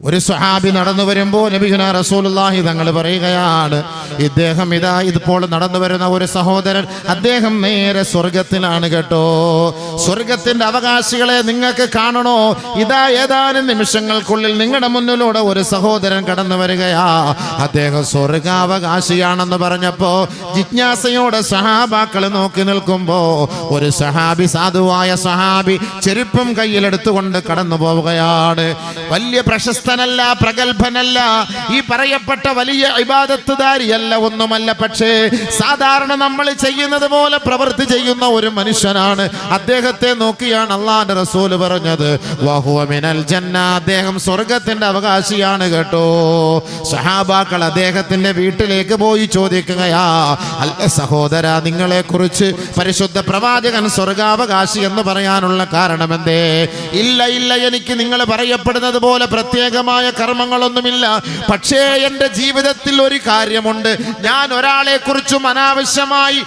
ഒരു സ്വഹാബി നടന്നു വരുമ്പോൾ നബിഹുന റസൂലുള്ളാഹി തങ്ങൾ പറയുകയാണ് ഇദ്ദേഹം ഇതാ ഇതിപ്പോൾ നടന്നു വരുന്ന ഒരു സഹോദരൻ അദ്ദേഹം നേരെ സ്വർഗത്തിലാണ് കേട്ടോ. സ്വർഗത്തിന്റെ അവകാശികളെ നിങ്ങൾക്ക് കാണണോ? ഇതാ ഏതാനും നിമിഷങ്ങൾക്കുള്ളിൽ നിങ്ങളുടെ മുന്നിലൂടെ ഒരു സഹോദരൻ കടന്നു വരികയാ. അദ്ദേഹം സ്വർഗാവകാശിയാണെന്ന് പറഞ്ഞപ്പോ ജിജ്ഞാസയോടെ സഹാബാക്കൾ നോക്കി നിൽക്കുമ്പോ ഒരു സഹാബി സാധുവായ സഹാബി ചെരുപ്പം കയ്യിലെടുത്തുകൊണ്ട് കടന്നു പോവുകയാണ്. വലിയ പ്രശസ്തനല്ല പ്രഗത്ഭനല്ല. ഈ പറയപ്പെട്ട വലിയ ഇബാദത്തുദാരിയല്ല ഒന്നുമല്ല പക്ഷേ സാധാരണ നമ്മൾ ചെയ്യുന്നത് പോലെ പ്രവൃത്തി ചെയ്യുന്ന ഒരു മനുഷ്യനാണ്. അദ്ദേഹത്തെ നോക്കിയാണ് അള്ളാന്റെ റസൂൽ പറഞ്ഞത്. ജന്ന അദ്ദേഹം സ്വർഗത്തിന്റെ അവകാശിയാണ് കേട്ടോ. സഹാബാക്കൾ അദ്ദേഹത്തിന്റെ വീട്ടിലേക്ക് പോയി ചോദിക്കുകയാ അല്ല സഹോദര നിങ്ങളെ കുറിച്ച് പരിശുദ്ധ പ്രവാചകൻ സ്വർഗാവകാശി എന്ന് പറയാനുള്ള കാരണം എന്തേ ഇല്ല ഇല്ല എനിക്ക് നിങ്ങൾ പറയപ്പെടുന്നത് പോലെ പ്രത്യേകമായ കർമ്മങ്ങളൊന്നുമില്ല. പക്ഷേ എന്റെ ജീവിതത്തിൽ ഒരു കാര്യമുണ്ട്. ഞാൻ ഒരാളെ കുറിച്ചും അനാവശ്യമായി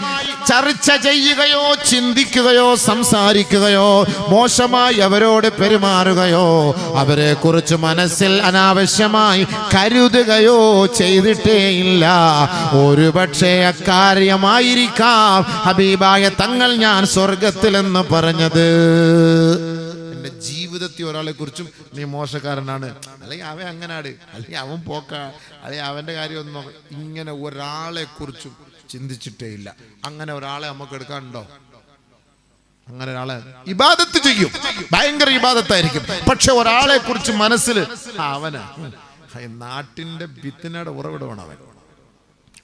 ചർച്ച ചെയ്യുകയോ ചിന്തിക്കുകയോ സംസാരിക്കുകയോ മോശമായി അവരോട് പെരുമാറുകയോ അവരെ കുറിച്ച് മനസ്സിൽ അനാവശ്യമായി കരുതുകയോ ചെയ്തിട്ടേ ഇല്ല. ഒരുപക്ഷെ അക്കാര്യമായിരിക്കാം ഹബീബായ തങ്ങൾ ഞാൻ സ്വർഗത്തിലെന്ന് പറഞ്ഞത്. ജീവിതത്തിൽ ഒരാളെ കുറിച്ചും നീ മോശക്കാരനാണ്. അല്ലെങ്കിൽ അവൻ അങ്ങനാട്. അല്ലെങ്കിൽ അവൻ പോക്ക. അല്ലെങ്കിൽ അവന്റെ കാര്യമൊന്നും ഒന്നും ഇങ്ങനെ ഒരാളെ കുറിച്ചും ചിന്തിച്ചിട്ടേ ഇല്ല. അങ്ങനെ ഒരാളെ നമുക്ക് എടുക്കാനുണ്ടോ? അങ്ങനെ ഒരാളെ ഇബാദത്ത് ചെയ്യും. ഭയങ്കര ഇബാദത്തായിരിക്കും. പക്ഷെ ഒരാളെ കുറിച്ച് മനസ്സിൽ അവനാ. നാട്ടിന്റെ ഭിത്തിനയുടെ ഉറവിടമാണ് അവൻ.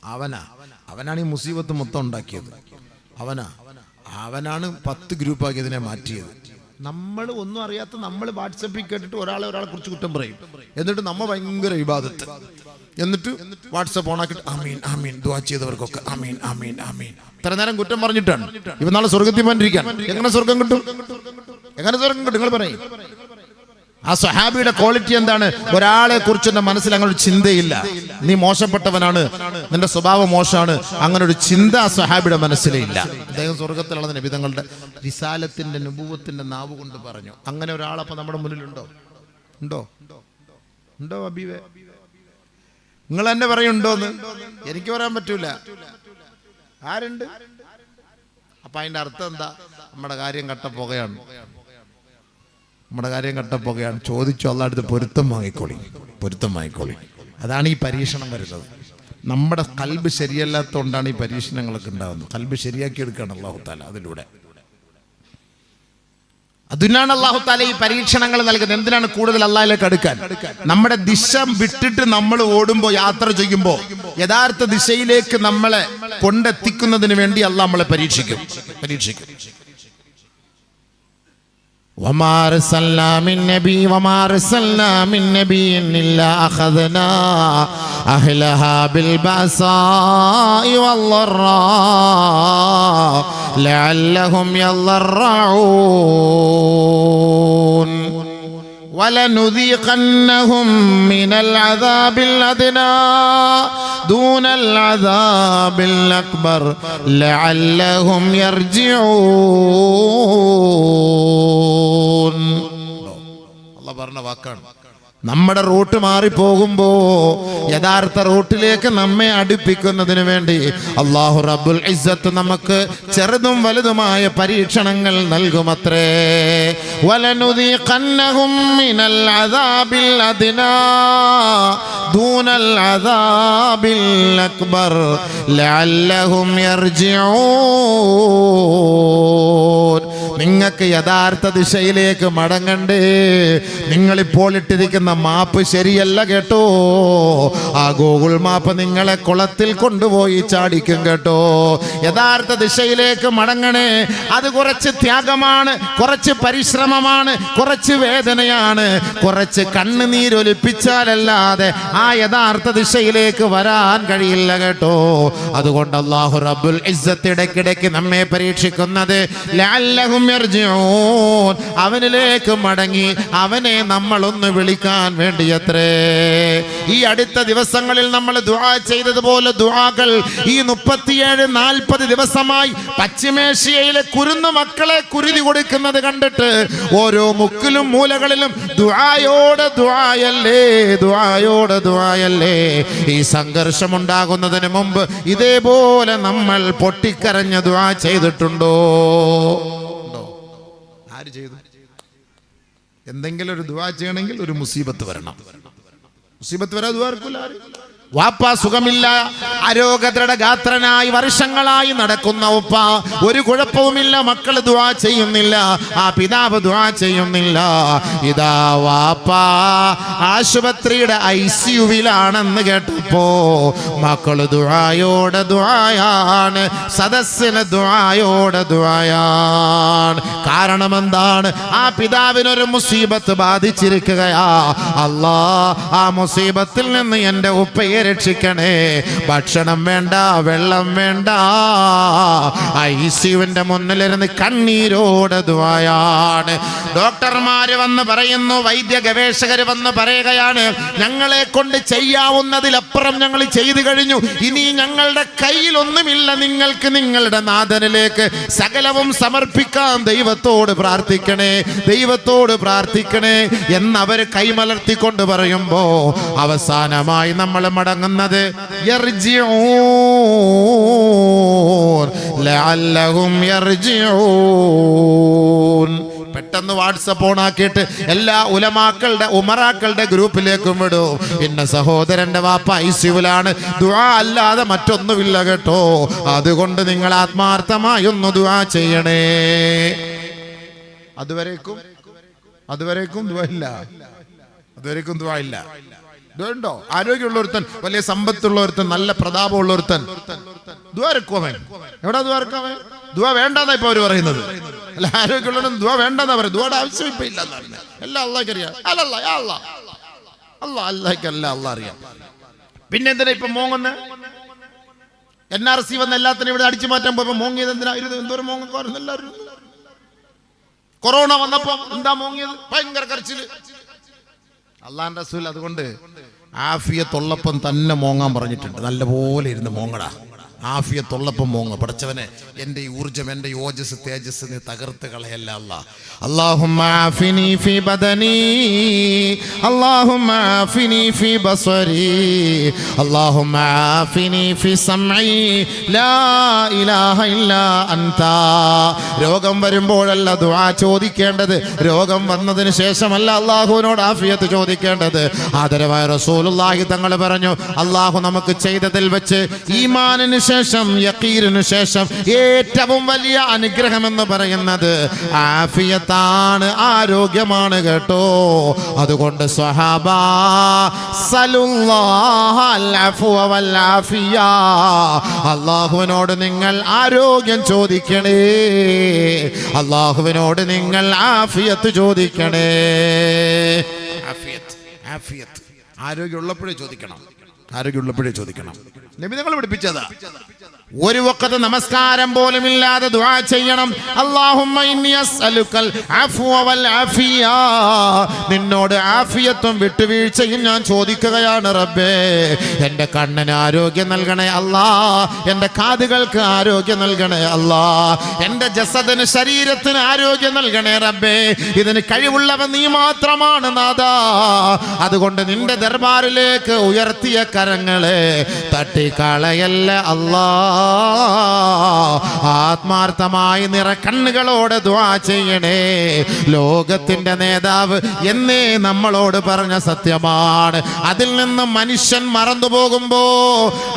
അവനാ. അവനാണ് ഈ മുസീബത്ത് മൊത്തം ഉണ്ടാക്കിയത്. അവനാ. അവനാണ് പത്ത് ഗ്രൂപ്പാക്കി ഇതിനെ മാറ്റിയത്. നമ്മൾ ഒന്നും അറിയാത്ത നമ്മൾ വാട്സപ്പിൽ കേട്ടിട്ട് ഒരാളെ ഒരാളെ കുറിച്ച് കുറ്റം പറയും. എന്നിട്ട് നമ്മ ഭയങ്കര വിവാദത്ത്. എന്നിട്ട് വാട്സപ്പ് ഓണാക്കിട്ട് അമീൻ അമീൻ ദുവാ ചെയ്തവർക്കൊക്കെ അമീൻ അമീൻ അമീൻ ഇത്ര നേരം കുറ്റം പറഞ്ഞിട്ടാണ്. ഇവ നാളെ സ്വർഗത്തിൽ എങ്ങനെ സ്വർഗം കിട്ടും? എങ്ങനെ സ്വർഗം കിട്ടും? നിങ്ങൾ പറയും. ആ സ്വഹാബിയുടെ ക്വാളിറ്റി എന്താണ്? ഒരാളെ കുറിച്ച് എന്റെ മനസ്സിൽ അങ്ങനെ ഒരു ചിന്തയില്ല. നീ മോശപ്പെട്ടവനാണ്. നിന്റെ സ്വഭാവം മോശമാണ്. അങ്ങനെ ഒരു ചിന്ത ആ സ്വഹാബിയുടെ മനസ്സിലില്ല. അദ്ദേഹം സ്വർഗത്തിലുള്ള നബിതങ്ങളുടെ വിശാലത്തിന്റെ അനുഭവത്തിന്റെ നാവ് കൊണ്ട് പറഞ്ഞു. അങ്ങനെ ഒരാളപ്പോ നമ്മുടെ മുന്നിലുണ്ടോ? ഉണ്ടോ? ഉണ്ടോ അബീവേ? നിങ്ങൾ എന്നെ പറയുണ്ടോന്ന് എനിക്ക് പറയാൻ പറ്റൂല. ആരുണ്ട്? അപ്പൊ അതിന്റെ അർത്ഥം എന്താ? നമ്മുടെ കാര്യം കട്ടപ്പുകയാണ് നമ്മുടെ കാര്യം കട്ടപ്പുകയാണ് ചോദിച്ചു അള്ളാടുത്ത് പൊരുത്തം വാങ്ങിക്കോളി പൊരുത്തം വാങ്ങിക്കോളി. അതാണ് ഈ പരീക്ഷണം വരുന്നത്. നമ്മുടെ കൽബ് ശരിയല്ലാത്തതുകൊണ്ടാണ് ഈ പരീക്ഷണങ്ങളൊക്കെ ഉണ്ടാകുന്നത് കൽബ് ശരിയാക്കി എടുക്കുകയാണ് അള്ളാഹു താല അതിലൂടെ. അതിനാണ് അള്ളാഹു താല ഈ പരീക്ഷണങ്ങൾ നൽകുന്നത്. എന്തിനാണ് കൂടുതൽ അള്ളാഹിലേക്ക് അടുക്കാൻ? നമ്മുടെ ദിശ വിട്ടിട്ട് നമ്മൾ ഓടുമ്പോൾ യാത്ര ചെയ്യുമ്പോൾ യഥാർത്ഥ ദിശയിലേക്ക് നമ്മളെ കൊണ്ടെത്തിക്കുന്നതിന് വേണ്ടി അള്ളാഹ് നമ്മളെ പരീക്ഷിക്കും. പരീക്ഷിക്കും. وما أرسلنا من نبي وما أرسلنا من نبي إلا أخذنا أهلها بالبأساء والضراء لعلهم يضرعون. ولنذيقنهم من العذاب الأدنى دون العذاب الأكبر لعلهم يرجعون. الله برنا واكرنا നമ്മുടെ റൂട്ട് മാറിപ്പോകുമ്പോ യഥാർത്ഥ റൂട്ടിലേക്ക് നമ്മെ അടുപ്പിക്കുന്നതിന് വേണ്ടി അള്ളാഹു റബുൽ ഇസ്സത്ത് നമുക്ക് ചെറുതും വലുതുമായ പരീക്ഷണങ്ങൾ നൽകുമത്രേ. യർജിഊൻ. നിങ്ങൾക്ക് യഥാർത്ഥ ദിശയിലേക്ക് മടങ്ങണ്ടേ. നിങ്ങളിപ്പോൾ ഇട്ടിരിക്കുന്ന മാപ്പ് ശരിയല്ല കേട്ടോ. ആ ഗൂഗിൾ മാപ്പ് നിങ്ങളെ കുളത്തിൽ കൊണ്ടുപോയി ചാടിക്കും കേട്ടോ. യഥാർത്ഥ ദിശയിലേക്ക് മടങ്ങണേ. അത് കുറച്ച് ത്യാഗമാണ് കുറച്ച് പരിശ്രമമാണ് കുറച്ച് വേദനയാണ്. കുറച്ച് കണ്ണുനീരൊലിപ്പിച്ചാലല്ലാതെ ആ യഥാർത്ഥ ദിശയിലേക്ക് വരാൻ കഴിയില്ല കേട്ടോ. അതുകൊണ്ട് അള്ളാഹു റബ്ബുൽ ഇസ്സത്ത് ഇടയ്ക്കിടയ്ക്ക് നമ്മെ പരീക്ഷിക്കുന്നത് യർജിഊൻ. അവനിലേക്ക് മടങ്ങി അവനെ നമ്മളൊന്ന് വിളിക്കാൻ വേണ്ടിയത്രേ. ഈ അടുത്ത ദിവസങ്ങളിൽ നമ്മൾ ദുആ ചെയ്തതുപോലെ ദുആകൾ ഈ മുപ്പത്തിയേഴ് നാൽപ്പത് ദിവസമായി പശ്ചിമേഷ്യയിലെ കുരുന്നു മക്കളെ കുരുതി കൊടുക്കുന്നത് കണ്ടിട്ട് ഓരോ മുക്കിലും മൂലകളിലും ദുആയോടെ ദുആയല്ലേ ദുആയോടെ ദുആയല്ലേ. ഈ സംഘർഷം ഉണ്ടാകുന്നതിന് മുമ്പ് ഇതേപോലെ നമ്മൾ പൊട്ടിക്കരഞ്ഞ ദുആ ചെയ്തിട്ടുണ്ടോ? ആര് ചെയ്തു എന്തെങ്കിലും ഒരു ദുവാ ചെയ്യണമെങ്കിൽ ഒരു മുസീബത്ത് വരണം മുസീബത്ത് വരാ ദുആർക്കൂല ആരും. വാപ്പ സുഖമില്ല. അരോഗതയുടെ ഗാത്രനായി വർഷങ്ങളായി നടക്കുന്ന ഉപ്പ. ഒരു കുഴപ്പവുമില്ല മക്കൾ ദുആ ചെയ്യുന്നില്ല. ആ പിതാവ് ദുആ ചെയ്യുന്നില്ല. ഇതാ വാപ്പ ആശുപത്രിയുടെ ഐ സിയുവിലാണെന്ന് കേട്ടപ്പോ മക്കൾ ദുആയോടെ ദുആയാണ് സദസ്സിന് ദുആയോടെ ദുആയാണ്. കാരണം എന്താണ് ആ പിതാവിനൊരു മുസീബത്ത് ബാധിച്ചിരിക്കുകയാ. അല്ലാ ആ മുസീബത്തിൽ നിന്ന് എന്റെ ഉപ്പയെ രക്ഷിക്കണേ ഭക്ഷണം വേണ്ട വെള്ളം വേണ്ട. ഐ സിയുവിന്റെ മുന്നിലിരുന്ന് കണ്ണീരോടതുവായാണ് ദുആയാണ്. ഡോക്ടർമാര് വന്ന് പറയുന്നു വൈദ്യ ഗവേഷകർ വന്ന് പറയുകയാണ് ഞങ്ങളെ കൊണ്ട് ചെയ്യാവുന്നതിലപ്പുറം ഞങ്ങൾ ചെയ്തു കഴിഞ്ഞു. ഇനി ഞങ്ങളുടെ കയ്യിലൊന്നുമില്ല നിങ്ങൾക്ക് നിങ്ങളുടെ നാഥനിലേക്ക്. സകലവും സമർപ്പിക്കാൻ ദൈവത്തോട് പ്രാർത്ഥിക്കണേ ദൈവത്തോട് പ്രാർത്ഥിക്കണേ എന്നവർ കൈമലർത്തിക്കൊണ്ട് പറയുമ്പോ അവസാനമായി നമ്മൾ മടങ്ങുന്നത് പെട്ടെന്ന് വാട്സപ്പ് ഓൺ ആക്കിയിട്ട് എല്ലാ ഉലമാക്കളുടെ ഉമറാക്കളുടെ ഗ്രൂപ്പിലേക്കും വിടൂ. ഇന്ന സഹോദരന്റെ വാപ്പ ഐസ്യുവിലാണ് ദുആ അല്ലാതെ മറ്റൊന്നുമില്ല കേട്ടോ. അതുകൊണ്ട് നിങ്ങൾ ആത്മാർത്ഥമായി ഒന്ന് ദുആ ചെയ്യണേ. അതുവരേക്കും അതുവരേക്കും ദുആ ഇല്ല. അതുവരേക്കും ദുആ ഇല്ല. ഉണ്ടോ ആരോഗ്യമുള്ള ഒരുത്തൻ വലിയ സമ്പത്തുള്ള ഒരുത്തൻ നല്ല പ്രതാപമുള്ള ഒരുത്തൻ ദ്വാരക്കോവൻ എവിടാ എവിടെ ദുവാ വേണ്ടെന്നാ ഇപ്പൊ അവർ പറയുന്നത്. അല്ല ആരോഗ്യമുള്ളവരും ദുആ വേണ്ടെന്നാ പറയുന്നത്. ദുവാടെ ആവശ്യം ഇപ്പൊ ഇല്ല പറയുന്നത് എല്ലാം അള്ളാഹ്ക്ക് അറിയാം അല്ലല്ല അല്ലാ അല്ലാ. അല്ലാഹ്ക്ക് അല്ല അറിയാം. പിന്നെ എന്തിനാ ഇപ്പൊ മോങ്ങുന്ന? എൻ ആർ സി വന്ന എല്ലാത്തിനും ഇവിടെ അടിച്ചു മാറ്റാൻ പോയപ്പോ മോങ്ങിയത് എന്തിനാ? ഇരുന്ന് എന്തോരം എല്ലാവരും. കൊറോണ വന്നപ്പോ എന്താ മോങ്ങിയത്? ഭയങ്കര കരച്ചിൽ. അള്ളാൻ റസൂൽ അതുകൊണ്ട് ആഫിയത്തുള്ളപ്പം തന്നെ മോങ്ങാൻ പറഞ്ഞിട്ടുണ്ട്. നല്ലപോലെ ഇരുന്ന് മോങ്ങടാ. ആഫിയത്തുള്ളപ്പം മോങ്ങ. പഠിച്ചവനെ എന്റെ ഈ ഊർജം എന്റെ യോജസ് തേജസ് നീ തകർത്ത് കളയല്ല ബദനി ലാ ഇലാഹ രോഗം വരുമ്പോഴല്ല ദുആ ചോദിക്കേണ്ടത്. രോഗം വന്നതിന് ശേഷമല്ല അള്ളാഹുവിനോട് ആഫിയത്ത് ചോദിക്കേണ്ടത്. ആദരവായ റസൂലുള്ളാഹി തങ്ങൾ പറഞ്ഞു അള്ളാഹു നമുക്ക് ചെയ്തതിൽ വെച്ച് ഈമാനിന് ശേഷം യക്കീറിന് ശേഷം ഏറ്റവും വലിയ അനുഗ്രഹം എന്ന് പറയുന്നത് ആഫിയത്താണ് ആരോഗ്യമാണ് കേട്ടോ. അതുകൊണ്ട് സ്വഹാബ. അള്ളാഹുവിനോട് നിങ്ങൾ ആരോഗ്യം ചോദിക്കണേ. അള്ളാഹുവിനോട് നിങ്ങൾ ആഫിയത്ത് ചോദിക്കണേ. ആഫിയത്ത് ആഫിയത്ത്. ആരോഗ്യമുള്ളപ്പോഴേ ചോദിക്കണം. ആരോഗ്യമുള്ളപ്പോഴേ ചോദിക്കണം. നബി നിങ്ങൾ പഠിപ്പിച്ചതാ? ഒരു വക്കത്ത് നമസ്കാരം പോലും ഇല്ലാതെ ദുആ ചെയ്യണം. അല്ലാഹുമ്മ ഇന്നി അസ്അലുക്കൽ അഫ്വ വൽ ആഫിയ നിന്നോട് ആഫിയത്തും വിട്ടുവീഴ്ചയും ഞാൻ ചോദിക്കുകയാണ് റബ്ബേ. എന്റെ കണ്ണിന് ആരോഗ്യം നൽകണേ അല്ലാ. എന്റെ കാതുകൾക്ക് ആരോഗ്യം നൽകണേ അല്ലാ. എന്റെ ജസദിന് ശരീരത്തിന് ആരോഗ്യം നൽകണേ റബ്ബേ. ഇതിന് കഴിവുള്ളവൻ നീ മാത്രമാണ് നാദാ അതുകൊണ്ട് നിന്റെ ദർബാറിലേക്ക് ഉയർത്തിയ കരങ്ങളെ തട്ടിക്കളയല്ല അല്ലാ. ആത്മാർത്ഥമായി നിറക്കണ്ണുകളോട് ദ്വാ ചെയ്യണേ. ലോകത്തിന്റെ നേതാവ് എന്നേ നമ്മളോട് പറഞ്ഞ സത്യമാണ്. അതിൽ നിന്ന് മനുഷ്യൻ മറന്നു പോകുമ്പോ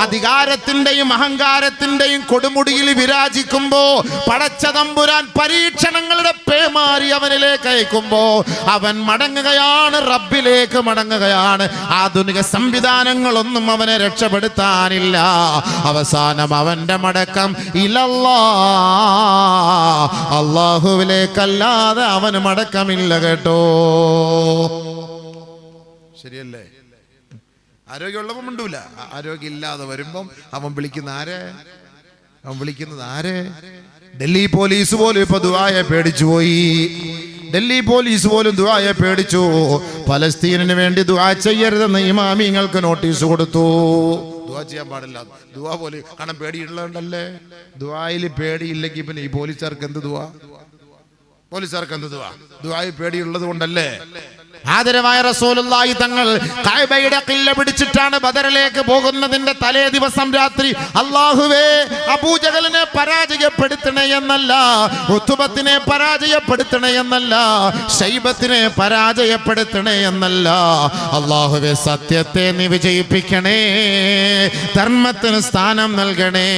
അധികാരത്തിന്റെയും അഹങ്കാരത്തിന്റെയും കൊടുമുടിയിൽ വിരാജിക്കുമ്പോ പടച്ച തമ്പുരാൻ പരീക്ഷണങ്ങളുടെ പേമാരി അവനിലേക്ക് അയക്കുമ്പോ അവൻ മടങ്ങുകയാണ് റബ്ബിലേക്ക് മടങ്ങുകയാണ്. ആധുനിക സംവിധാനങ്ങളൊന്നും അവനെ രക്ഷപ്പെടുത്താനില്ല. അവസാനം അവന്റെ മടക്കം ഇലല്ലാ. അള്ളാഹുവിലേക്കല്ലാതെ അവന് മടക്കമില്ല കേട്ടോ. ശരിയല്ലേ? ആരോഗ്യമുള്ളവൻ മിണ്ടൂല. ആരോഗ്യം ഇല്ലാതെ വരുമ്പം അവൻ വിളിക്കുന്ന ആരെ? അവൻ വിളിക്കുന്നത് ആരെ? ഡൽഹി പോലീസ് പോലും ഇപ്പൊ ദുബായെ പേടിച്ചു പോയി. ഡൽഹി പോലീസ് പോലും ദുബായെ പേടിച്ചു. പലസ്തീനിന് വേണ്ടി ദുആ ചെയ്യരുതെന്ന് ഇമാമിങ്ങൾക്ക് നോട്ടീസ് കൊടുത്തു. ദുആ ചെയ്യാൻ പാടില്ല. ദുവാ പോലെ കാരണം പേടിയുള്ളതുണ്ടല്ലേ ദുവായിൽ പേടിയില്ലെങ്കിൽ പിന്നെ ഈ പോലീസുകാർക്ക് എന്ത് ദുവാ? പോലീസുകാർക്ക് എന്ത് ദുവാ? ദുവായി പേടിയുള്ളത് കൊണ്ടല്ലേ ആദരവായ റസൂലുള്ളാഹി തങ്ങൾ കഅബയുടെ കില്ല പിടിച്ചിട്ടാണ് ബദറിലേക്ക് പോകുന്നതിന്റെ തലേ ദിവസം രാത്രി. അള്ളാഹുവേ അബൂജഹലിനെ പരാജയപ്പെടുത്തണേ എന്നല്ല ഉത്തുബത്തിനെ പരാജയപ്പെടുത്തണേ എന്നല്ല ശൈബത്തിനെ പരാജയപ്പെടുത്തണേ എന്നല്ല. അള്ളാഹുവേ സത്യത്തെ നീ വിജയിപ്പിക്കണേ ധർമ്മത്തിന് സ്ഥാനം നൽകണേ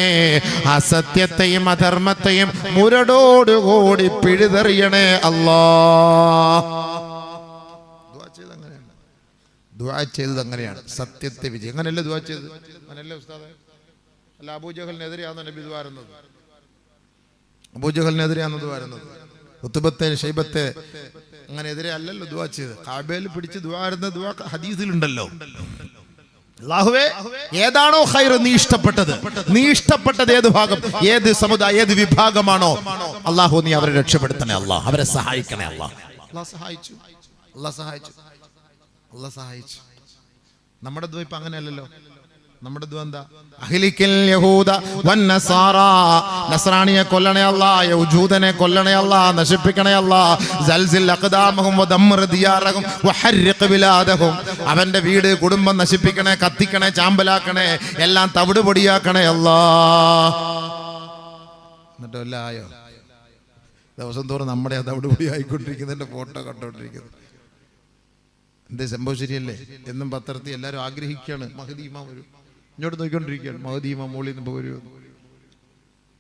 അസത്യത്തെയും അധർമ്മത്തെയും മുരടോടുകൂടി പിഴുതെറിയണേ അല്ലാ ദുആ ചെയ്തത് അങ്ങനെയാണ്. സത്യത്തെ വിജയം. അങ്ങനെയല്ലേ ദുവാ ചെയ്തത്? അങ്ങനെയല്ലേ ഉസ്താദ്? അല്ല അബൂജഹലിനെതിരെയാണ് നബി ദ്വാരുന്നത് അബൂജഹലിനെതിരെയാണ് ദ്വാരുന്നത് ഉത്തുബത്തെ ഷൈബത്തെ അങ്ങനെ എതിരെ അല്ലല്ലോ ദുവാ ചെയ്ത് കാബേൽ പിടിച്ച് ദ്വാരുന്ന ദുവാ ഹദീസിലുണ്ടല്ലോ. ഏതാണോ ഹൈർ നീ ഇഷ്ടപ്പെട്ടത്? നീ ഇഷ്ടപ്പെട്ടത് ഏത് ഭാഗം? ഏത് സമുദായ ഏത് വിഭാഗമാണോ? അള്ളാഹു നീ അവരെ രക്ഷപ്പെടുത്തണേ അള്ളാഹ് അവരെ സഹായിക്കണേ അള്ളാഹ് അള്ളാഹ് സഹായിച്ചു. അള്ളാഹ് സഹായിച്ചു. അള്ളാഹ് സഹായിച്ചു. നമ്മുടെ ദ്വ ഇപ്പൊ അങ്ങനെയല്ലല്ലോ. നമ്മുടെ എന്താ? അഹ്ലിക്കൽ യഹൂദ വന്നസാറ നസ്രാണിയെ കൊല്ലണേ അല്ലാ യൗജൂദനെ കൊല്ലണേ അല്ലാ നശിപ്പിക്കണേ അല്ലാ. സൽസിൽ അഖദാമഹും ബിലാദഹും അവന്റെ വീട് കുടുംബം നശിപ്പിക്കണേ കത്തിക്കണേ ചാമ്പലാക്കണേ എല്ലാം തവിട് പൊടിയാക്കണേ അല്ലാ. എന്നിട്ടോ ദിവസം തോറും നമ്മുടെ തവിട് പൊടി ആയിക്കൊണ്ടിരിക്കുന്നതിന്റെ ഫോട്ടോ കണ്ടോണ്ടിരിക്കുന്നത് എന്തേ സംഭവം ശരിയല്ലേ എന്നും പത്രത്തിൽ എല്ലാവരും ആഗ്രഹിക്കുകയാണ്. മഹദീമ വരും. ഇങ്ങോട്ട് നോക്കിക്കൊണ്ടിരിക്കുകയാണ്. മഹദീമ ഇമാം മോളിൽ നിന്ന് വരും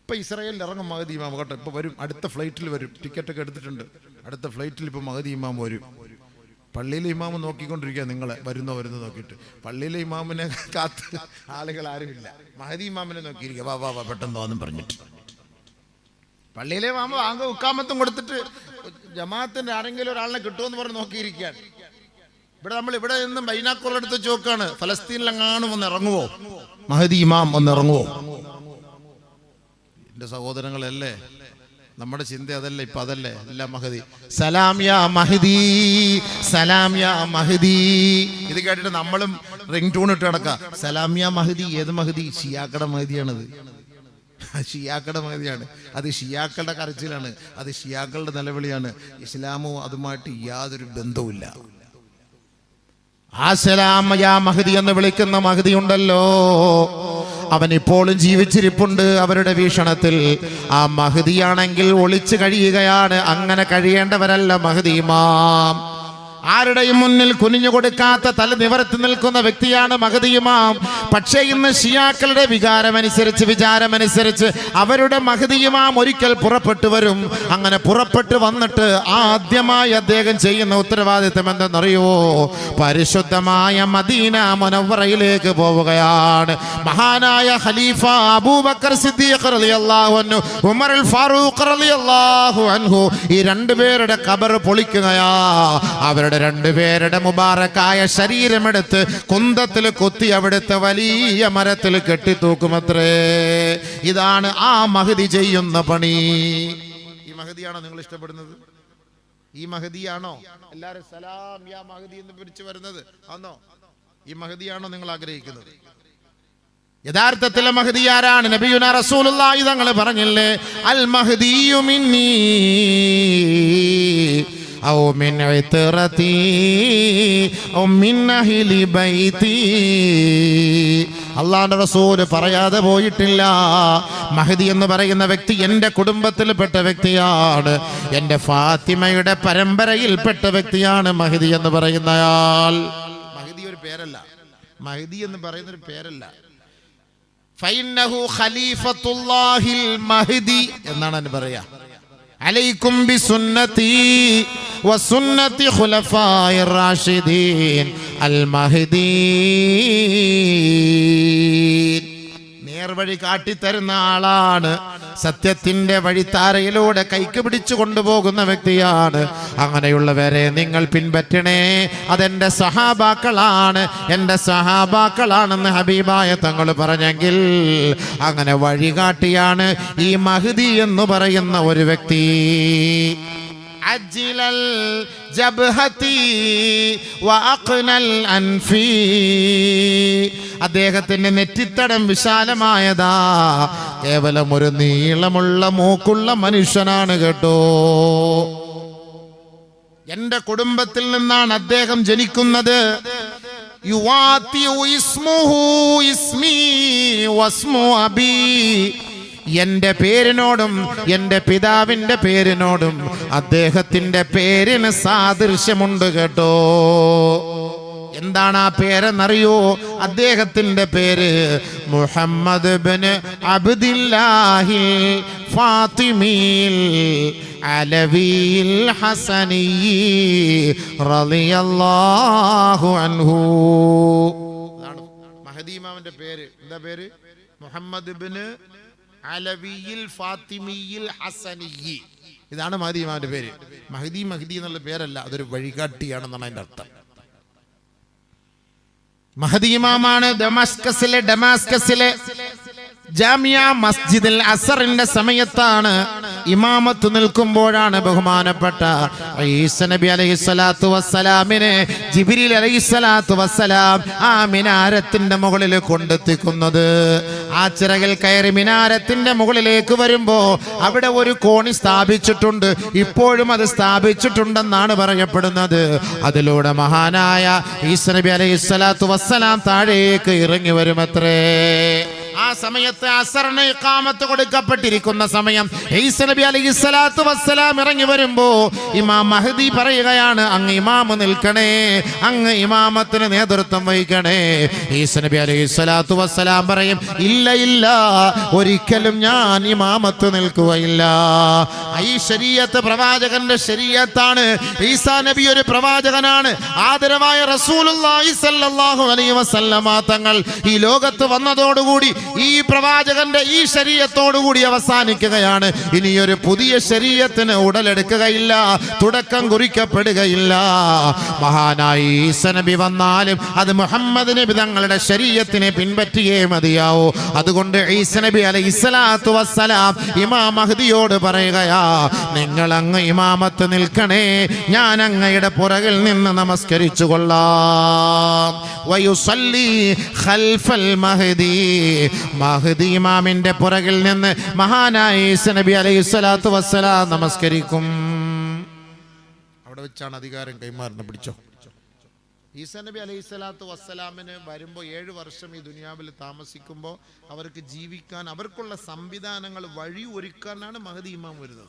ഇപ്പൊ ഇസ്രായേലിൽ ഇറങ്ങും മഹദീമ കേട്ടോ ഇപ്പൊ വരും. അടുത്ത ഫ്ലൈറ്റിൽ വരും. ടിക്കറ്റ് ഒക്കെ എടുത്തിട്ടുണ്ട്. അടുത്ത ഫ്ലൈറ്റിൽ ഇപ്പൊ മഹദി ഇമാം വരും. പള്ളിയിലെ ഇമാമ് നോക്കിക്കൊണ്ടിരിക്കുക നിങ്ങളെ. വരുന്നോ വരുന്നോ നോക്കിയിട്ട്. പള്ളിയിലെ ഇമാമിനെ കാത്ത് ആളുകൾ ആരുമില്ല. മഹദി ഇമാമിനെ നോക്കിയിരിക്കുക. വാ വാ വാ പെട്ടെന്ന് തോന്നും പറഞ്ഞിട്ട്. പള്ളിയിലെ മാമ വാങ്ങ ഉക്കാമത്തും കൊടുത്തിട്ട് ജമാഅത്തിന്റെ ആരെങ്കിലും ഒരാളിനെ കിട്ടുമെന്ന് പറഞ്ഞ് നോക്കിയിരിക്കുകയാണ്. ഇവിടെ നമ്മൾ ഇവിടെ നിന്നും ബൈനാക്കുള്ള എടുത്ത് ചോക്കാണ് ഫലസ്തീനിലെങ്ങാനും ഒന്ന് ഇറങ്ങുവോ? മഹദി ഇമാം ഒന്ന് ഇറങ്ങുവോ? എന്റെ സഹോദരങ്ങളല്ലേ? നമ്മുടെ ചിന്ത അതല്ലേ? ഇപ്പൊ അതല്ലേ? അല്ല മഹദി. സലാം യാ മഹദി സലാം യാ മഹദി. ഇത് കേട്ടിട്ട് നമ്മളും റിംഗ് ടൂൺ ഇട്ട് കിടക്കാം സലാം യാ മഹദി ഏത് മഹദി? ഷിയാക്കട മഹദിയാണത്. ഷിയാക്കളുടെ മതിയാണ് അത് ഷിയാക്കളുടെ കരച്ചിലാണ്. അത് ഷിയാക്കളുടെ നിലവിളിയാണ്. ഇസ്ലാമോ അതുമായിട്ട് യാതൊരു ബന്ധവുമില്ല. ആ മഹതി എന്ന് വിളിക്കുന്ന മഹദി ഉണ്ടല്ലോ. അവൻ ഇപ്പോഴും ജീവിച്ചിരിപ്പുണ്ട്. അവരുടെ വീക്ഷണത്തിൽ ആ മഹദിയാണെങ്കിൽ ഒളിച്ചു കഴിയുകയാണ്. അങ്ങനെ കഴിയേണ്ടവരല്ല മഹദിമാം ആരുടെയും മുന്നിൽ കുനിഞ്ഞു കൊടുക്കാത്ത തല നിവർത്തി നിൽക്കുന്ന വ്യക്തിയാണ് മഹദിയുമാം പക്ഷേ ഇന്ന് ഷിയാക്കളുടെ വികാരമനുസരിച്ച് വിചാരമനുസരിച്ച് അവരുടെ മഹദിയുമാം ഒരിക്കൽ പുറപ്പെട്ടു വരും. അങ്ങനെ പുറപ്പെട്ടു വന്നിട്ട് ആദ്യമായി അദ്ദേഹം ചെയ്യുന്ന ഉത്തരവാദിത്തം എന്തെന്നറിയോ പരിശുദ്ധമായ മദീന മുനവറയിലേക്ക് പോവുകയാണ്. മഹാനായ ഖലീഫ അബൂബക്കർ സിദ്ദീഖ് റളിയല്ലാഹു അൻഹു ഫാറൂഖ് റളിയല്ലാഹു അൻഹു ഈ രണ്ടുപേരുടെ കബർ പൊളിക്കുകയാ. അവരുടെ രണ്ടുപേരുടെ മുബാറക്കായ ശരീരമെടുത്ത് കുന്തത്തിൽ കൊത്തി അവിടുത്തെ വലിയ മരത്തിൽ കെട്ടിത്തൂക്കുമത്രേ. ഇതാണ് ആ മഹതി ചെയ്യുന്ന പണി. ഈ മഹതിയാണോ നിങ്ങൾ ഇഷ്ടപ്പെടുന്നത്? ഈ മഹതിയാണോ? എല്ലാരും സലാം യാ മഹതി എന്ന് പിടിച്ചു വരുന്നത്. ആണോ ഈ മഹതിയാണോ നിങ്ങൾ ആഗ്രഹിക്കുന്നത്? യഥാർത്ഥത്തിലെ മഹദി ആരാണ്? നബിയുന റസൂലുള്ളാഹി തങ്ങളെ പറഞ്ഞില്ലേ അൽ മഹദിയു മിന്നി. ഔ من ഇത്രതി ഔ മിന്നഹിലി അഹ്ലി ബൈതി അള്ളാന്റെ റസൂൽ പറയാതെ പോയിട്ടില്ല. മഹദി എന്ന് പറയുന്ന വ്യക്തി എന്റെ കുടുംബത്തിൽപ്പെട്ട വ്യക്തിയാണ്. എന്റെ ഫാത്തിമയുടെ പരമ്പരയിൽപ്പെട്ട വ്യക്തിയാണ് മഹദി എന്ന് പറയുന്നയാൾ. മഹദി ഒരു പേരല്ല. മഹദി എന്ന് പറയുന്ന ഒരു പേരല്ല. ഫൈനഹു ഖലീഫത്തുല്ലാഹിൽ മഹദി എന്നാണ് അതിന് പറയാ. عليكم بسنتي وسنة خلفاء الراشدين المهديين. നേർവഴി കാട്ടിത്തരുന്ന ആളാണ്. സത്യത്തിന്റെ വഴിത്താരയിലൂടെ കൈക്ക് പിടിച്ചു കൊണ്ടുപോകുന്ന വ്യക്തിയാണ്. അങ്ങനെയുള്ളവരെ നിങ്ങൾ പിൻപറ്റണേ. അതെന്റെ സഹാബാക്കളാണ്. എന്റെ സഹാബാക്കളാണെന്ന് ഹബീബായ തങ്ങൾ പറഞ്ഞെങ്കിൽ അങ്ങനെ വഴികാട്ടിയാണ് ഈ മഹദി എന്ന് പറയുന്ന ഒരു വ്യക്തി. അജിലൽ ജബ്ഹതി വഅഖ്നൽ അൻഫി അദ്ദേഹത്തിന്റെ നെറ്റിത്തടം വിശാലമായതാ. കേവലം ഒരു നീളമുള്ള മൂക്കുള്ള മനുഷ്യനാണ് കേട്ടോ. എന്റെ കുടുംബത്തിൽ നിന്നാണ് അദ്ദേഹം ജനിക്കുന്നത്. യുവാത്തി ഇസ്മുഹു ഇസ്മി വസ്മു അബീ. എന്റെ പേരിനോടും എന്റെ പിതാവിന്റെ പേരിനോടും അദ്ദേഹത്തിന്റെ പേരിന് സാദൃശ്യമുണ്ട് കേട്ടോ. എന്താണ് ആ പേരെന്നറിയോ? അദ്ദേഹത്തിന്റെ പേര് മുഹമ്മദ് ബിൻ അബ്ദില്ലാഹിൽ ഫാത്തിമീൽ അലവിയിൽ ഹസനി റളിയല്ലാഹു അൻഹു. അതാണ് മഹദി ഇമാമിന്റെ പേര്. എന്താ പേര്? മുഹമ്മദ് ബിൻ അലവിയിൽ ഫാത്തിമിയിൽ ഹസനിയി. ഇതാണ് മഹദി ഇമാമിന്റെ പേര്. മഹദി മഹദി എന്നുള്ള പേരല്ല അതൊരു വഴികാട്ടിയാണെന്നാണ് അതിന്റെ അർത്ഥം. മഹദി ഇമാമാണ് ഡമാസ്കസിലെ ഡമാസ്കസിലെ ജാമിയ മസ്ജിദിൽ അസറിന്റെ സമയത്താണ് ഇമാമത്ത് നിൽക്കുമ്പോഴാണ് ബഹുമാനപ്പെട്ട ഈസ നബി അലൈഹി സ്വലാത്തു വസ്സലാമിനെ ജിബിരിൽ അലൈഹി സ്വലാത്തു വസ്സലാം ആ മിനാരത്തിന്റെ മുകളിൽ കൊണ്ടെത്തിക്കുന്നത്. ആ ചിറകിൽ കയറി മിനാരത്തിന്റെ മുകളിലേക്ക് വരുമ്പോ അവിടെ ഒരു കോണി സ്ഥാപിച്ചിട്ടുണ്ട്. ഇപ്പോഴും അത് സ്ഥാപിച്ചിട്ടുണ്ടെന്നാണ് പറയപ്പെടുന്നത്. അതിലൂടെ മഹാനായ ഈസ നബി അലൈഹി സ്വലാത്തു വസ്സലാം താഴേക്ക് ഇറങ്ങി വരുമത്രേ. ആ സമയത്ത് അസറിന് ഇഖാമത്ത് കൊടുക്കപ്പെട്ടിരിക്കുന്ന സമയം. ഈസ നബി അലൈഹി സ്വലാത്തു വസ്സലാം ഇറങ്ങി വരുമ്പോ ഇമാം മഹദി പറയുകയാണ് അങ്ങ് ഇമാമ് നിൽക്കണേ അങ്ങ് ഇമാമത്തിന് നേതൃത്വം വഹിക്കണേ. ഈസ നബി അലൈഹി സ്വലാത്തു വസ്സലാം പറയും ഇല്ല ഇല്ല ഒരിക്കലും ഞാൻ ഇമാമത്ത് നിൽക്കുകയില്ല. ഈ ശരീരത്ത് പ്രവാചകന്റെ ശരീരത്താണ് ഈസാ നബി ഒരു പ്രവാചകനാണ്. ആദരവായ റസൂലുള്ളാഹി സ്വല്ലല്ലാഹു അലൈഹി വസല്ലമ തങ്ങൾ ഈ ലോകത്ത് വന്നതോടുകൂടി ഈ പ്രവാചകന്റെ ഈ ശരീരത്തോടുകൂടി അവസാനിക്കുകയാണ്. ഇനി ഒരു പുതിയ ശരീരത്തിന് ഉടലെടുക്കുകയില്ല തുടക്കം കുറിക്കപ്പെടുകയില്ല. മഹാനായി ഈസനബി വന്നാലും അത് മുഹമ്മദ് നബി തങ്ങളുടെ ശരീരത്തിനെ പിൻപറ്റിയേ മതിയാവൂ. അതുകൊണ്ട് ഈസനബി അല ഇസ്ലാത്തു വസ്സലാം ഇമാം മഹദിയോട് പറയുകയാ നിങ്ങൾ അങ്ങ് ഇമാമത്ത് നിൽക്കണേ ഞാൻ അങ്ങയുടെ പുറകിൽ നിന്ന് നമസ്കരിച്ചു കൊള്ളാം വയുസല്ലി ഖൽഫൽ മഹദി. മഹദി ഇമാമിന്റെ പുറകിൽ നിന്ന് മഹാനായ ഈസ നബി അലൈഹി സ്വലാത്തു വസ്സലാം നമസ്കരിക്കും. അവിടെ വെച്ചാണ് അധികാരം കൈമാറുന്നത്. പിടിച്ചോ. ഈസ നബി അലൈഹി സ്വലാത്തു വസ്സലാമിന് വരുമ്പോൾ ഏഴ് വർഷം ഈ ദുനിയാവിൽ താമസിക്കുമ്പോൾ അവർക്ക് ജീവിക്കാൻ അവർക്കുള്ള സംവിധാനങ്ങൾ വഴി ഒരുക്കാനാണ് മഹദി ഇമാം വരുന്നത്.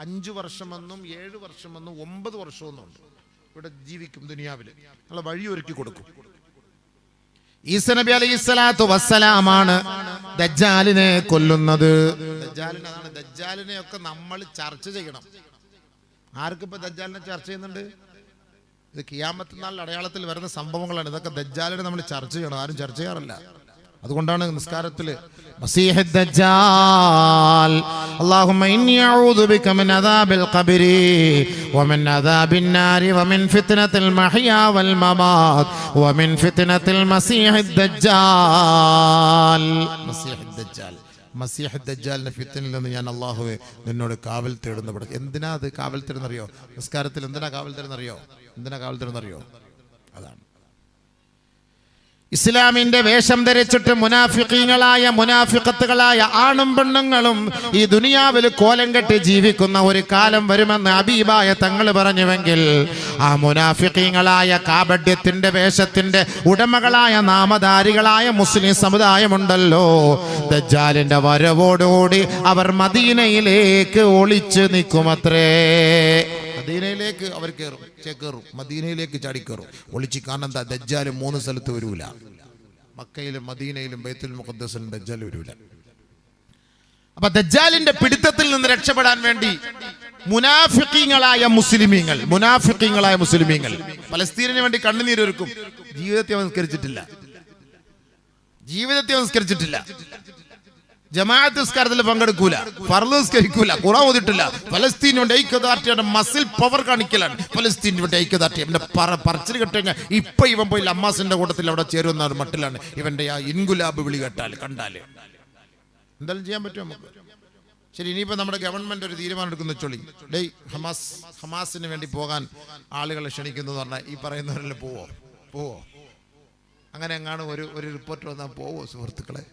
അഞ്ചു വർഷമെന്നും ഏഴ് വർഷമെന്നും ഒമ്പത് വർഷമെന്നും ഉണ്ട്. ഇവിടെ ജീവിക്കും ദുനിയാവിൽ നമ്മളെ വഴി ഒരുക്കി കൊടുക്കും. ഈസ നബി അലൈഹി സ്വലാത്തു വസ്സലാമാണ് ദജ്ജാലിനെ കൊല്ലുന്നത്. ദജ്ജാലിനെ അതാണ്. ദജ്ജാലിനെ ഒക്കെ നമ്മൾ ചർച്ച ചെയ്യണം. ആർക്കിപ്പോ ദജ്ജാലിനെ ചർച്ച ചെയ്യുന്നുണ്ട്? ഇത് കിയാമത്തിനാളിൽ അടയാളത്തിൽ വരുന്ന സംഭവങ്ങളാണ്. ഇതൊക്കെ ദജ്ജാലിനെ നമ്മൾ ചർച്ച ചെയ്യണം. ആരും ചർച്ച ചെയ്യാറില്ല. അതുകൊണ്ടാണ് നിസ്കാരത്തിൽ മസീഹ് ദജ്ജാൽ اللهم إني أعوذ بك من عذاب القبر ومن عذاب النار ومن فتنة المحيا والممات ومن فتنة المسيح الدجال مسيح الدجال മസീഹ് ദജ്ജാലിന്റെ ഫിത്തനിൽ നിന്ന് ഞാൻ അള്ളാഹുവെ നിന്നോട് കാവൽ തേടുന്ന എന്തിനാ അത് കാവൽ തേടുന്നറിയോ നിസ്കാരത്തിൽ എന്തിനാ കാവൽ തേടുന്നറിയോ എന്തിനാ കാവൽ തേടുന്നറിയോ അതാണ് ഇസ്ലാമിന്റെ വേഷം ധരിച്ചിട്ട് മുനാഫിക്കീങ്ങളായ മുനാഫിക്കത്തുകളായ ആണും പെണ്ണുങ്ങളും ഈ ദുനിയാവിൽ കോലം കെട്ടി ജീവിക്കുന്ന ഒരു കാലം വരുമെന്ന് അബീബായ തങ്ങൾ പറഞ്ഞുവെങ്കിൽ ആ മുനാഫിക്കീങ്ങളായ കാപഡ്യത്തിന്റെ വേഷത്തിന്റെ ഉടമകളായ നാമധാരികളായ മുസ്ലിം സമുദായമുണ്ടല്ലോ. ദജ്ജാലിന്റെ വരവോടുകൂടി അവർ മദീനയിലേക്ക് ഒളിച്ചു നിൽക്കുമത്രേ. മദീനയിലേക്ക് അവർ കയറും ചേക്കേറും മദീനയിലേക്ക് ചാടിക്കയറും ഒളിച്ച് കാരണം എന്താ ദജ്ജാൽ മൂന്ന് സ്ഥലത്ത് വരൂല. മക്കയിലും മദീനയിലും ബൈത്തുൽ മുഖദ്സിലും ദജ്ജാൽ വരൂല. അപ്പൊ ദജ്ജാലിന്റെ പിടുത്തത്തിൽ നിന്ന് രക്ഷപ്പെടാൻ വേണ്ടി മുനാഫിക്കീങ്ങളായ മുസ്ലിമീങ്ങൾ മുനാഫിക്കീങ്ങളായ മുസ്ലിമീങ്ങൾ പലസ്തീനിന് വേണ്ടി കണ്ണുനീരൊരുക്കും ജീവിതത്തെ സംസ്കരിച്ചിട്ടില്ല ജീവിതത്തെ സംസ്കരിച്ചിട്ടില്ല ജമാഅത്ത് നിസ്കാരത്തിൽ പങ്കെടുക്കൂല ഫർദ് നിസ്കരിക്കൂല ഖുറാൻ ഓതിട്ടില്ല. ഫലസ്തീൻ കൊണ്ട് ഐക്യദാർഢ്യയുടെ മസിൽ പവർ കാണിക്കലാണ്. ഫലസ്തീൻ ഐക്യദാർഢ്യം. ഇവന്റെ പറ പറച്ചിൽ കേട്ട് കഴിഞ്ഞാൽ ഇപ്പൊ ഇവൻ പോയി അമ്മാസിന്റെ കൂട്ടത്തിൽ അവിടെ ചേരുന്ന ഒരു മട്ടിലാണ് ഇവന്റെ ആ ഇൻഗുലാബ് വിളി കേട്ടാൽ കണ്ടാൽ. എന്തായാലും ചെയ്യാൻ പറ്റും നമുക്ക്? ശരി ഇനിയിപ്പോൾ നമ്മുടെ ഗവൺമെന്റ് ഒരു തീരുമാനം എടുക്കുന്ന ചൊളി ഡേയ് ഹമാസ് ഹമാസിന് വേണ്ടി പോകാൻ ആളുകളെ ക്ഷണിക്കുന്നു എന്ന് പറഞ്ഞാൽ ഈ പറയുന്നവരെല്ലാം പോവോ? പോവോ? അങ്ങനെ എങ്ങാണ് ഒരു ഒരു റിപ്പോർട്ട് വന്നാൽ പോവോ സുഹൃത്തുക്കളെ?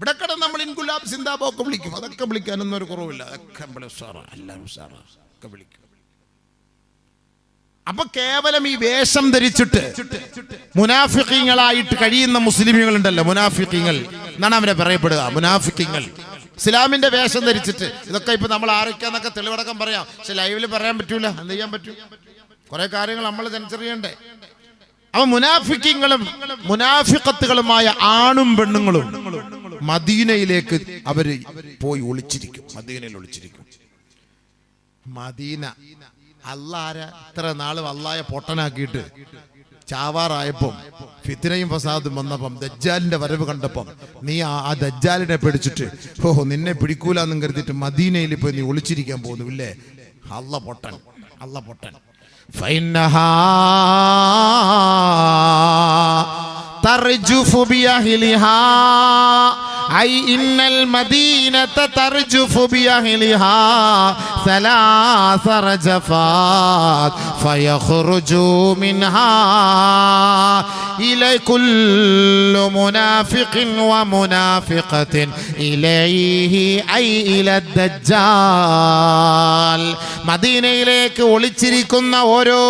ഇവിടെ കിടന്ന് നമ്മൾ ഇൻകുലാബ് സിന്താബൊക്കെ വിളിക്കും. അതൊക്കെ വിളിക്കാനൊന്നും ഒരു കുറവില്ല. അതൊക്കെ നമ്മൾ ഉഷാറാ. എല്ലാവരും ഉഷാറാ. ഒക്കെ വിളിക്കും. അപ്പൊ കേവലം ഈ വേഷം ധരിച്ചിട്ട് മുനാഫിക്കങ്ങളായിട്ട് കഴിയുന്ന മുസ്ലിമുകളുണ്ടല്ലോ മുനാഫിക്കങ്ങൾ എന്നാണ് അവരെ പറയപ്പെടുക. മുനാഫിക്കങ്ങൾ ഇസ്ലാമിന്റെ വേഷം ധരിച്ചിട്ട് ഇതൊക്കെ ഇപ്പൊ നമ്മൾ ആരൊക്കെയാന്നൊക്കെ തെളിവടക്കം പറയാം. പക്ഷെ ലൈവിൽ പറയാൻ പറ്റൂല. എന്ത് ചെയ്യാൻ പറ്റൂ? കുറെ കാര്യങ്ങൾ നമ്മൾ തിരിച്ചറിയണ്ടേ അപ്പൊ മുനാഫിക്കങ്ങളും മുനാഫിക്കത്തുകളുമായ ആണും പെണ്ണുങ്ങളും മദീനയിലേക്ക് അവർ പോയി ഒളിച്ചിരിക്കും. മദീനയിൽ ഒളിച്ചിരിക്കും. മദീന. അല്ലാര ഇത്ര നാളും അല്ലായ പൊട്ടനാക്കിയിട്ട് ചാവാറായപ്പം ഫിത്തിനയും ഫസാദും വന്നപ്പം ദജ്ജാലിന്റെ വരവ് കണ്ടപ്പം നീ ആ ദജ്ജാലിനെ പിടിച്ചിട്ട് ഓഹോ നിന്നെ പിടിക്കൂലെന്നും കരുതിട്ട് മദീനയിൽ പോയി നീ ഒളിച്ചിരിക്കാൻ പോകുന്നു ഇല്ലേ അല്ല പൊട്ടൻ. അല്ല പൊട്ടൻ. ترجف بأهلها أي إن المدينة ترجف بأهلها ثلاث رجفات فيخرج منها إلى كل منافق ومنافقة إليه أي إلى الدجال മദീനയിലേക്ക് ഒളിച്ചിരിക്കുന്ന ഓരോ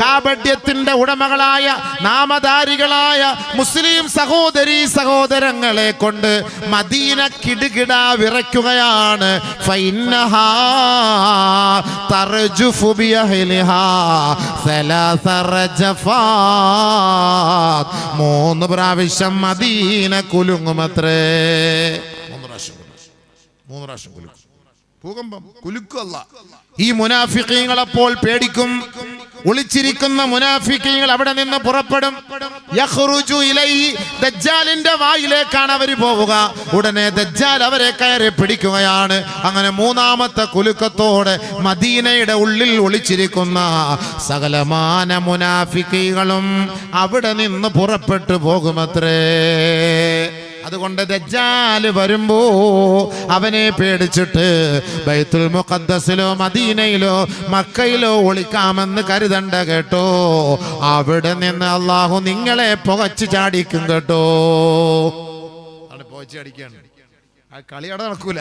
കാപട്യത്തിന്റെ ഉടമകളായ നാമധാരികളായ മുസ്ലിം സഹോദരി സഹോദരങ്ങളെ കൊണ്ട് മദീന കിടുകിട വിറയ്ക്കുകയാണ്. മൂന്ന് പ്രാവശ്യം മദീന കുലുങ്ങുമത്രേ. മൂന്ന് പ്രാവശ്യം മൂന്ന് പ്രാവശ്യം കുലുക്കും ഭൂകമ്പം കുലുക്കല്ല ഈ മുനാഫിക്കീങ്ങൾ അപ്പോൾ പേടിക്കും. ഒളിച്ചിരിക്കുന്ന മുനാഫിക്കീങ്ങൾ അവിടെ നിന്ന് പുറപ്പെടും. ദജ്ജാലിന്റെ വായിലേക്കാണ് അവർ പോവുക. ഉടനെ ദജ്ജാൽ അവരെ കയറി പിടിക്കുകയാണ്. അങ്ങനെ മൂന്നാമത്തെ കുലുക്കത്തോടെ മദീനയുടെ ഉള്ളിൽ ഒളിച്ചിരിക്കുന്ന സകലമാന മുനാഫിക്കീകളും അവിടെ നിന്ന് പുറപ്പെട്ടു പോകുമത്രേ. അതുകൊണ്ട് ദജ്ജാൽ വരുമ്പോ അവനെ പേടിച്ചിട്ട് ബൈത്തുൽ മുഖദ്ദസിലോ മദീനയിലോ മക്കയിലോ ഒളിക്കാമെന്ന് കരുതണ്ട കേട്ടോ. അവിടെ നിന്ന് അള്ളാഹു നിങ്ങളെ പുകച്ചു ചാടിക്കും കേട്ടോ. പുകച്ചു ചാടിക്കാണ് ആ കളി അവിടെ നടക്കൂല.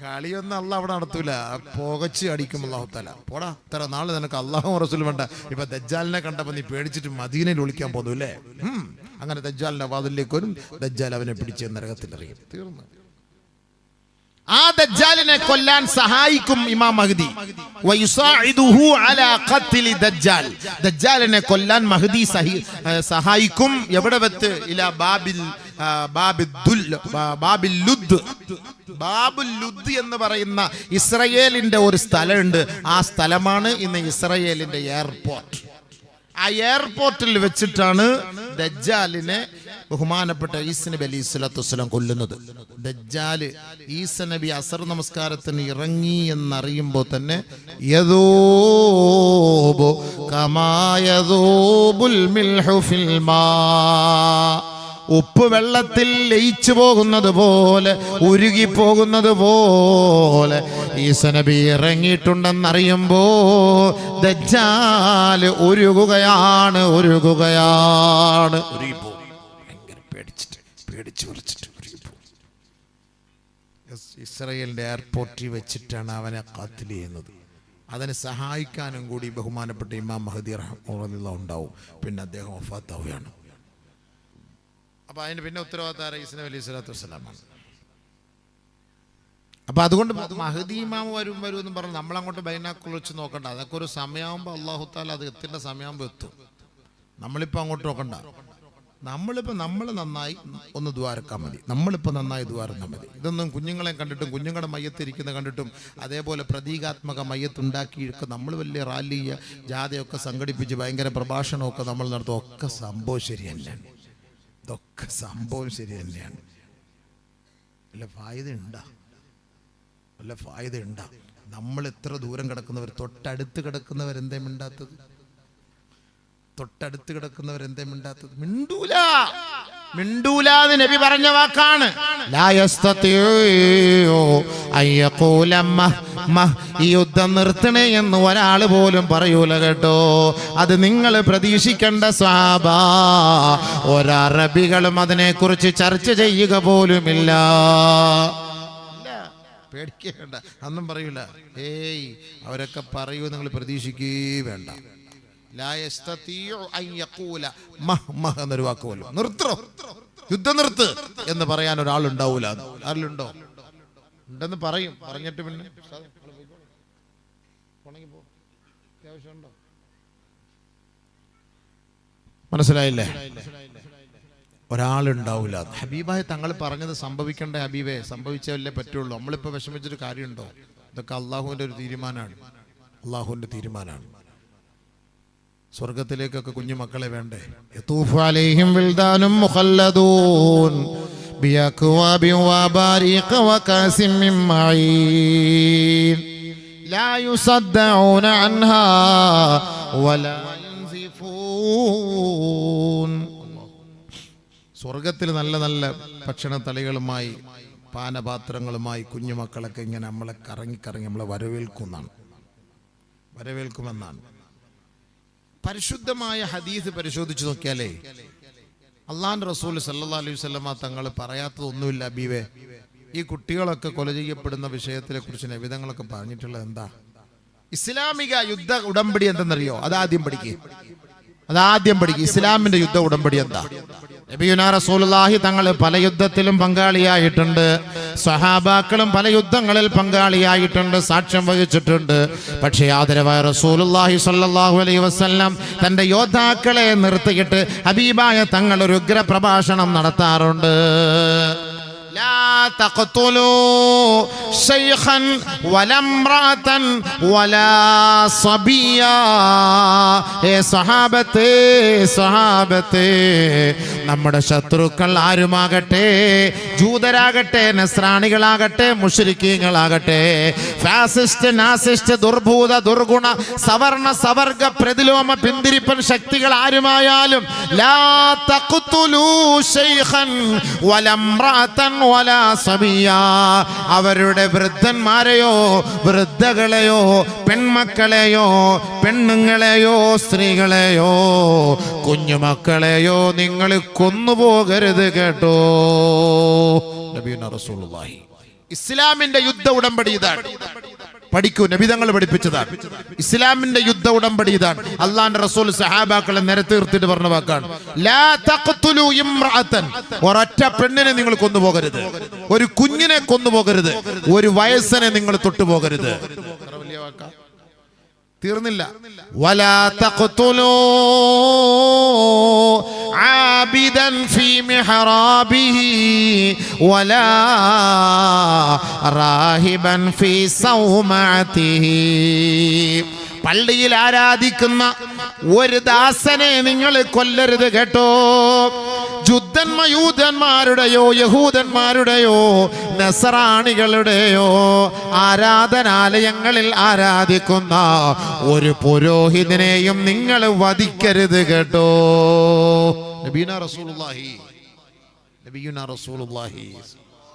കളിയൊന്നും അല്ല അവിടെ നടത്തൂല. പുകച്ച് അടിക്കും അള്ളാഹുത്തല തല പോടാ ഇത്ര നാൾ നിനക്ക് അള്ളാഹു റസൂൽ വേണ്ട. ഇപ്പൊ ദജ്ജാലിനെ കണ്ടപ്പോ നീ പേടിച്ചിട്ട് മദീനയിൽ ഒളിക്കാൻ പോന്നു അല്ലേ. അങ്ങനെ ദജ്ജാലിന്റെ വാതിലേക്ക് വരും. ദജ്ജാൽ അവനെ പിടിച്ച് നരകത്തിൽ എറിയും. തീർന്നു. ആ ദജ്ജാലിനെ കൊല്ലാൻ സഹായിക്കും ഇമാം മഹദി. ദജ്ജാലിനെ കൊല്ലാൻ മഹദി സഹി സഹായിക്കും. എവിടെ വെത്ത്? ഇലാ ബാബിൽ എന്ന് പറയുന്ന ഇസ്രയേലിന്റെ ഒരു സ്ഥലമുണ്ട്. ആ സ്ഥലമാണ് ഇന്ന് ഇസ്രയേലിന്റെ എയർപോർട്ട്. ആ എയർപോർട്ടിൽ വെച്ചിട്ടാണ് ദജ്ജാലിനെ ബഹുമാനപ്പെട്ട ഈസനബി അലി സ്വലാത്തു വസ്സലാം കൊല്ലുന്നത്. ദജ്ജാൽ ഈസനബി അസർ നമസ്കാരത്തിന് ഇറങ്ങി എന്നറിയുമ്പോൾ തന്നെ യദോബോ കമായദൂബുൽ മിൽഹു ഫിൽ മാ. ഉപ്പ് വെള്ളത്തിൽ ലയിച്ചു പോകുന്നത് പോലെ ഉരുകി പോകുന്നത് പോലെ. ഈസനബി ഇറങ്ങിയിട്ടുണ്ടെന്നറിയുമ്പോ ദജ്ജാൽ ഉരുകുകയാണ് ഉരുകുകയാണ്. പേടിച്ചിട്ട് എയർപോർട്ടിൽ വെച്ചിട്ടാണ് അവനെ കത്തിൽ ചെയ്യുന്നത്. അതിനെ സഹായിക്കാനും കൂടി ബഹുമാനപ്പെട്ട ഇമാം മഹദി റഹ്മുള്ള ഉണ്ടാവും. പിന്നെ അദ്ദേഹം വഫാത്താവുകയാണ്. അപ്പൊ അതിന് പിന്നെ ഉത്തരവാദിത്തം റൈസിന് അലൈഹി സ്വലാത്തു വസ്സലാമാണ്. അപ്പൊ അതുകൊണ്ട് മഹദീമാവ് വരും വരും എന്ന് പറഞ്ഞ് നമ്മളങ്ങോട്ട് ബൈനാക്കുളിച്ച് നോക്കണ്ട. അതൊക്കെ ഒരു സമയമാകുമ്പോൾ അള്ളാഹു താല അത് എത്തേണ്ട സമയമാകുമ്പോൾ എത്തും. നമ്മളിപ്പോൾ അങ്ങോട്ട് നോക്കണ്ട. നമ്മളിപ്പോൾ നമ്മൾ നന്നായി ഒന്ന് ദ്വാരക്കാൻ മതി. നമ്മളിപ്പോൾ നന്നായി ദ്വാരക്കാൻ മതി. ഇതൊന്നും കുഞ്ഞുങ്ങളെ കണ്ടിട്ടും കുഞ്ഞുങ്ങളുടെ മയ്യത്തിരിക്കുന്ന കണ്ടിട്ടും അതേപോലെ പ്രതീകാത്മക മയ്യത്തുണ്ടാക്കിയിരിക്കും നമ്മൾ വലിയ റാലിയ ജാഥയൊക്കെ സംഘടിപ്പിച്ച് ഭയങ്കര പ്രഭാഷണമൊക്കെ നമ്മൾ നടത്തും. ഒക്കെ സംഭവം ശരിയല്ല ഇതൊക്കെ സംഭവം ശരി തന്നെയാണ്. വല്ല ഫായത ഉണ്ടാ വല്ല ഫായത ഉണ്ടാ നമ്മൾ എത്ര ദൂരം കിടക്കുന്നവർ തൊട്ടടുത്ത് കിടക്കുന്നവർ എന്തേ മിണ്ടാത്തത്? തൊട്ടടുത്ത് കിടക്കുന്നവർ എന്തേ മിണ്ടാത്തത്? മിണ്ടൂല! മിണ്ടൂലാന്ന് നബി പറഞ്ഞ വാക്കാണ്. ഈ യുദ്ധം നിർത്തണേ എന്ന് ഒരാൾ പോലും പറയൂല കേട്ടോ. അത് നിങ്ങൾ പ്രതീക്ഷിക്കേണ്ട സ്വാഭ ഒരറബികളും അതിനെക്കുറിച്ച് ചർച്ച ചെയ്യുക പോലുമില്ല. പേടിക്കേണ്ട അന്നും പറയൂല. ഏയ് അവരൊക്കെ പറയൂ നിങ്ങൾ പ്രതീക്ഷിക്കേ വേണ്ട. എന്നൊരു യുദ്ധം നിർത്ത് എന്ന് പറയാൻ ഒരാളുണ്ടാവൂല. ആരിലുണ്ടോ? ഉണ്ടെന്ന് പറയും. പറഞ്ഞിട്ട് പിന്നെ. മനസ്സിലായില്ലേ? ഒരാളുണ്ടാവില്ല ഹബീബായ തങ്ങൾ പറഞ്ഞത് സംഭവിക്കേണ്ട ഹബീബേ? സംഭവിച്ചല്ലേ പറ്റുള്ളൂ. നമ്മളിപ്പോൾ വിഷമിച്ചൊരു കാര്യമുണ്ടോ? ഇതൊക്കെ അള്ളാഹുവിന്റെ ഒരു തീരുമാനമാണ്. അള്ളാഹുവിന്റെ തീരുമാനമാണ്. സ്വർഗത്തിലേക്കൊക്കെ കുഞ്ഞു മക്കളെ വേണ്ടേ യതൂഫു അലൈഹിം വിൽദാനും മുഖല്ലദൂൻ بأكواب وباريق وكأس من معين لا يصدعون عنها ولا ينزفون സ്വർഗത്തിൽ നല്ല നല്ല ഭക്ഷണ തളികളുമായി പാനപാത്രങ്ങളുമായി കുഞ്ഞുമക്കളൊക്കെ ഇങ്ങനെ നമ്മളെ കറങ്ങി കറങ്ങി നമ്മളെ വരവേൽക്കുന്നാണ് വരവേൽക്കുമെന്നാണ് പരിശുദ്ധമായ ഹദീസ് പരിശോധിച്ചു നോക്കിയാലേ അള്ളാഹാൻ റസൂൽ സല്ലാ അലൈഹി സ്വലമ തങ്ങൾ പറയാത്തതൊന്നുമില്ല ബീവേ ഈ കുട്ടികളൊക്കെ കൊല ചെയ്യപ്പെടുന്ന വിഷയത്തിനെ കുറിച്ച് നബിതങ്ങളൊക്കെ പറഞ്ഞിട്ടുള്ളത് എന്താ? ഇസ്ലാമിക യുദ്ധ ഉടമ്പടി എന്തെന്നറിയോ? അതാദ്യം പഠിക്കുക അതാദ്യം പഠിക്കുക ഇസ്ലാമിന്റെ യുദ്ധ ഉടമ്പടി എന്താ? നബിയുനാ റസൂലുള്ളാഹി തങ്ങൾ പല യുദ്ധത്തിലും പങ്കാളിയായിട്ടുണ്ട് സഹാബാക്കളും പല യുദ്ധങ്ങളിൽ പങ്കാളിയായിട്ടുണ്ട് സാക്ഷ്യം വഹിച്ചിട്ടുണ്ട് പക്ഷേ ആദരവായ റസൂലുള്ളാഹി സ്വല്ലല്ലാഹു അലൈഹി വസല്ലം തന്റെ യോദ്ധാക്കളെ നിർത്തിയിട്ട് ഹബീബായ തങ്ങൾ ഒരു ഉഗ്ര പ്രഭാഷണം നടത്താറുണ്ട് لا تقتلوا شيخا ولا امرأة ولا صبيا ഏ സഹാബത്തെ സഹാബത്തെ നമ്മുടെ ശത്രുക്കൾ ആരുമാകട്ടെ ജൂതരാകട്ടെ നസ്രാണികളാകട്ടെ മുഷരിക്കീങ്ങളാകട്ടെ ഫാസിസ്റ്റ് നാസിസ്റ്റ് ദുർഭൂത ദുർഗുണ സവർണ സവർഗ പ്രതിലോമ പിന്തിരിപ്പൻ ശക്തികൾ ആരുമായാലും ലാ തഖ്തുലൂ ശൈഖൻ വലംറഅതൻ വലാ സബിയാ അവരുടെ വൃദ്ധന്മാരെയോ വൃദ്ധകളെയോ പെൺമക്കളെയോ പെണ്ണുങ്ങളെയോ സ്ത്രീകളെയോ കുഞ്ഞുമക്കളെയോ നിങ്ങൾ കൊന്നുപോകരുത് കേട്ടോ. നബിയുന റസൂലുള്ളാഹി. ഇസ്ലാമിന്റെ യുദ്ധ ഉടമ്പടി ഇതാണ്. പഠിക്കൂ നബിതങ്ങൾ പഠിപ്പിച്ചതാണ്. ഇസ്ലാമിന്റെ യുദ്ധ ഉടമ്പടി ഇതാണ്. അള്ളാന്റെ റസൂൽ സഹാബാക്കളെ നിരത്തീർത്തിട്ട് പറഞ്ഞ വാക്കാണ്. ഒരൊറ്റ പെണ്ണിനെ നിങ്ങൾ കൊന്നുപോകരുത്. ഒരു കുഞ്ഞിനെ കൊന്നുപോകരുത്. ഒരു വയസ്സനെ നിങ്ങൾ തൊട്ടുപോകരുത്. തീർന്നില്ല വലാ തഖ്തുലൂ ആബിദൻ ഫീ മിഹ്റാബിഹി വലാ റാഹിബൻ ഫീ സൗമഅതിഹി പള്ളിയിൽ ആരാധിക്കുന്ന ഒരു ദാസനെ നിങ്ങൾ കൊല്ലരുത് കേട്ടോ. ജുദ്ധന്മയൂതന്മാരുടെയോ യഹൂദന്മാരുടെയോ നസറാണികളുടെയോ ആരാധനാലയങ്ങളിൽ ആരാധിക്കുന്ന ഒരു പുരോഹിതനെയും നിങ്ങൾ വധിക്കരുത് കേട്ടോ. നബീന റസൂലുള്ളാഹി. നബീന റസൂലുള്ളാഹി.